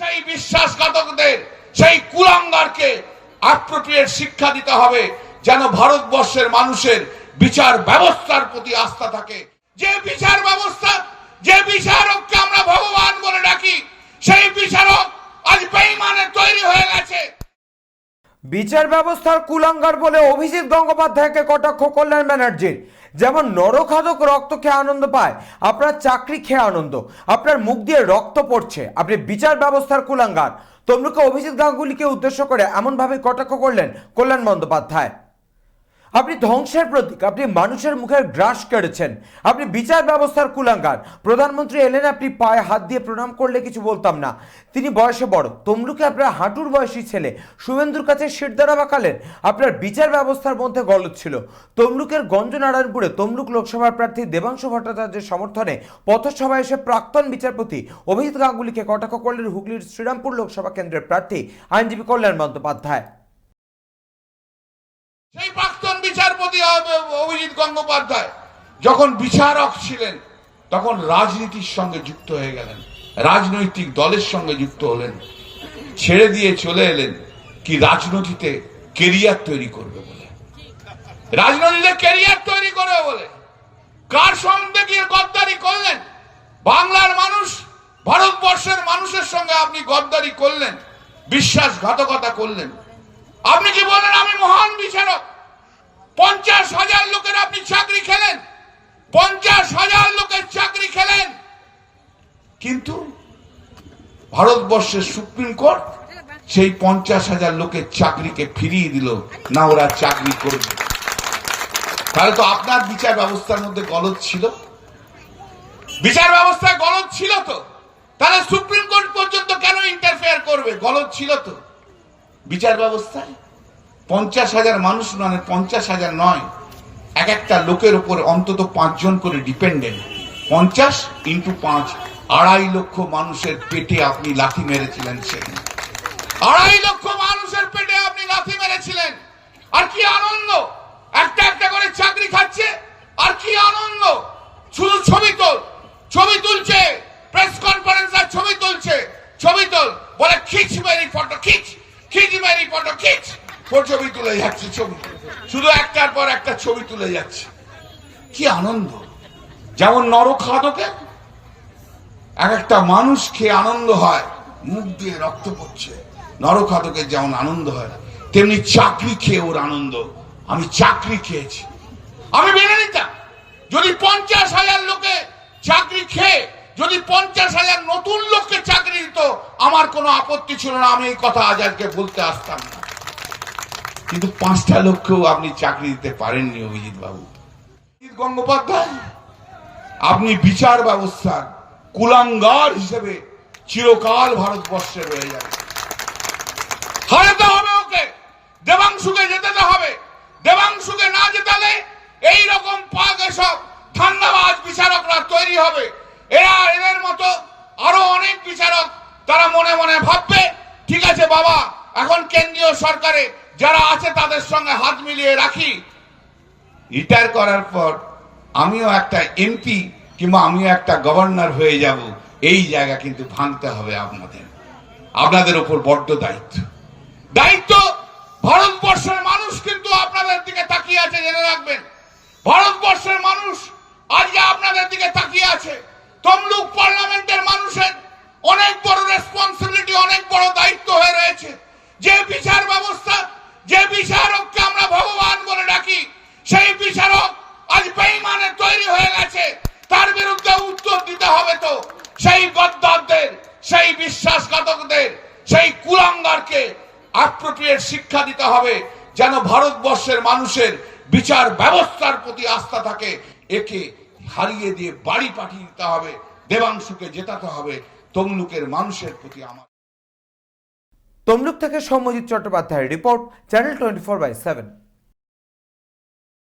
সেই বিশ্বাসঘাতকদের, সেই কুলাঙ্গারকে অ্যাপ্রোপ্রিয়েট শিক্ষা দিতে হবে যেন ভারতবর্ষের মানুষের বিচার ব্যবস্থার প্রতি আস্থা থাকে। যে বিচার ব্যবস্থা, যে বিচারককে আমরা ভগবান বলে ডাকি, সেই বিচারক আজ বেইমানে তৈরি হয়ে গেছে। বিচার ব্যবস্থার কুলাঙ্গার বলে অভিজিৎ গঙ্গোপাধ্যায়কে কটাক্ষ করলেন ব্যানার্জির। যেমন নরখাদক রক্ত খেয়ে আনন্দ পায়, আপনার চাকরি খেয়ে আনন্দ, আপনার মুখ দিয়ে রক্ত পড়ছে, আপনি বিচার ব্যবস্থার কুলাঙ্গার। তমলুকে অভিজিৎ গাঙ্গুলিকে উদ্দেশ্য করে এমনভাবে কটাক্ষ করলেন কল্যাণ বন্দ্যোপাধ্যায়। আপনি ধ্বংসের প্রতীক, আপনি মানুষের মুখের গ্রাস কেড়েছেন, আপনি বিচার ব্যবস্থার কুলাঙ্গার। প্রধানমন্ত্রী এলেন, আপনি পায়ে হাত দিয়ে প্রণাম করলে কিছু বলতাম না। তিনি বয়সে বড়, তমলুকে আপনার হাঁটুর বয়সী ছেলে, শুভেন্দুর কাছে শিরদারা বাঁকালেন, আপনার বিচার ব্যবস্থার মধ্যে গলত ছিল। তমলুকের গঞ্জনারায়ণপুরে তমলুক লোকসভার প্রার্থী দেবাংশু ভট্টাচার্যের সমর্থনে পথসভায় এসে প্রাক্তন বিচারপতি অভিজিৎ গাঙ্গুলিকে কটাক্ষ করলেন হুগলির শ্রীরামপুর লোকসভা কেন্দ্রের প্রার্থী আইনজীবী কল্যাণ বন্দ্যোপাধ্যায়। বিচারপতি অভিজিৎ গঙ্গোপাধ্যায় যখন বিচারক ছিলেন, তখন রাজনীতির সঙ্গে যুক্ত হয়ে গেলেন, রাজনৈতিক দলের সঙ্গে যুক্ত হলেন, ছেড়ে দিয়ে চলে এলেন কি রাজনীতিতে কেরিয়ার তৈরি করবে বলে। রাজনীতিতে কেরিয়ার তৈরি করবে বলে। কার সঙ্গে গিয়ে গদ্দারি করলেন? বাংলার মানুষ, ভারতবর্ষের মানুষের সঙ্গে আপনি গদ্দারি করলেন, বিশ্বাসঘাতকতা করলেন। আপনি কি বলেন আমি মহান বিচারক পঞ্চাশ হাজার লোকের আপনি চাকরি খেলেন। পঞ্চাশ হাজার লোকের চাকরি খেলেন। কিন্তু ভারতবর্ষের সুপ্রিম কোর্ট সেই পঞ্চাশ হাজার লোকের চাকরিকে ফিরিয়ে দিল। না, ওরা চাকরি করবে। তাহলে তো আপনার বিচার ব্যবস্থার মধ্যে গলত ছিল। বিচার ব্যবস্থায় গলত ছিল তো। তাহলে সুপ্রিম কোর্ট পর্যন্ত কেন ইন্টারফেয়ার করবে? গলত ছিল তো। বিচার ব্যবস্থায় পঞ্চাশ হাজার মানুষ মানে পঞ্চাশ হাজার নয়। এক একটা লোকের উপর অন্তত পাঁচজন করে ডিপেন্ডেন্ট পঞ্চাশ ইন্টু পাঁচ, আড়াই লক্ষ মানুষের পেটে আপনি লাথি মেরেছিলেন সেদিন। আড়াই লক্ষ মানুষের পেটে আপনি লাথি মেরেছিলেন। আর কি আনন্দ! একটা একটা করে চাকরি খাচ্ছে, আর কি আনন্দ! শুধু ছবি তোল, ছবি তুলছে প্রেস কনফারেন্স আর ছবি তুলছে, ছবি তোল, বলে, খিচ, মেরি ফটো, খিচ খিচ, মেরি ফটো, খিচ। ছবি তুলে যাচ্ছে ছবি। শুধু একটার পর একটা ছবি তুলে যাচ্ছে। কি আনন্দ। যেমন নরক নরখাদকে এক একটা মানুষ খেয়ে আনন্দ হয়, মুখ দিয়ে রক্ত পড়ছে। নরখাদকের যেমন আনন্দ হয় তেমনি চাকরি খেয়ে ওর আনন্দ। আমি চাকরি খেয়েছি। আমি মেনে নিতাম। যদি পঞ্চাশ হাজার লোকে চাকরি খেয়ে, যদি পঞ্চাশ হাজার নতুন লোককে চাকরি দিত, আমার কোনো আপত্তি ছিল না। আমি এই কথা আজ আজকে বলতে আসতাম না। কিন্তু পাঁচটা লোককেও আপনি চাকরি দিতে পারেননি অভিজিৎ বাবু। গঙ্গোপাধ্যায়, আপনি বিচার ব্যবস্থার কুলাঙ্গার হিসেবে চিরকাল ভারতবর্ষে রয়ে যাবে হারাতে হবে ওকে। দেবাংশুকে যেতে হবে। দেবাংশুকে না জেতালে এই রকম পাক এসব ধান্দাবাজ বিচারকরা তৈরি হবে। এরা এদের মতো আরও অনেক বিচারক তারা মনে মনে ভাববে, ঠিক আছে বাবা, এখন কেন্দ্রীয় সরকারে যারা আছে তাদের সঙ্গে হাত মিলিয়ে রাখি। রিটায়ার করার পর আমিও একটা এমপি কিংবা আমিও একটা গভর্নর হয়ে যাব। এই জায়গা কিন্তু ভাঙতে হবে আপনাদের। আপনাদের উপর বড্ড দায়িত্ব। দায়িত্ব ভারতবর্ষের মানুষ কিন্তু আপনাদের দিকে তাকিয়ে আছে, জেনে রাখবেন। ভারতবর্ষের মানুষ আজকে আপনাদের দিকে তাকিয়ে আছে, তমলুক পার্লামেন্টের মানুষের অনেক বড় রেসপন্সিবিলিটি অনেক বড় দায়িত্ব হয়ে রয়েছে। যে বিচার বিচারককে আমরা ভগবান বলে ডাকি। সেই বিচারক আজ বেইমানে তৈরি হয়ে গেছে। তার বিরুদ্ধে উত্তর দিতে হবে তো। সেই গদ্দারদের, সেই বিশ্বাসঘাতকদের, সেই কুলাঙ্গারকে অ্যাপ্রোপ্রিয়েট শিক্ষা দিতে হবে যেন ভারতবর্ষের মানুষের বিচার ব্যবস্থার প্রতি আস্থা থাকে। একে হারিয়ে দিয়ে বাড়ি পাঠিয়ে দিতে হবে, দেবাংশুকে জেতাতে হবে, তমলুকের মানুষের প্রতি আমার তমলুক থেকে সৌম্যজিৎ চট্টোপাধ্যায়ের report channel twenty four by seven